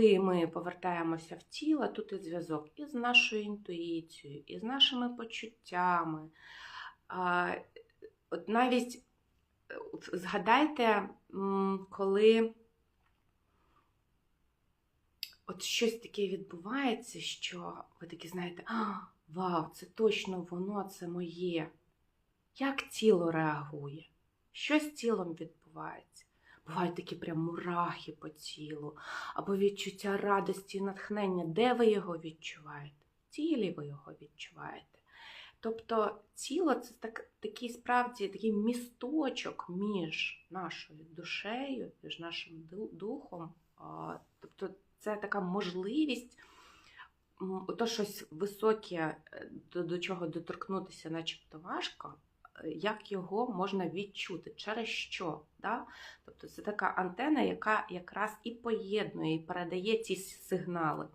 коли ми повертаємося в тіло, тут і зв'язок і з нашою інтуїцією, і з нашими почуттями. От навіть згадайте, коли от щось таке відбувається, що ви такі знаєте, а, вау, це точно воно, це моє. Як тіло реагує? Що з тілом відбувається? Бувають такі прям мурахи по тілу, або відчуття радості і натхнення. Де ви його відчуваєте? В тілі ви його відчуваєте. Тобто тіло це так, такий справді такий місточок між нашою душею, між нашим духом. Тобто це така можливість м, ото щось високе, е, до, чого доторкнутися, начебто важко, як його можна відчути, через що. Да? Тобто це така антена, яка якраз і поєднує, і передає ці сигнали.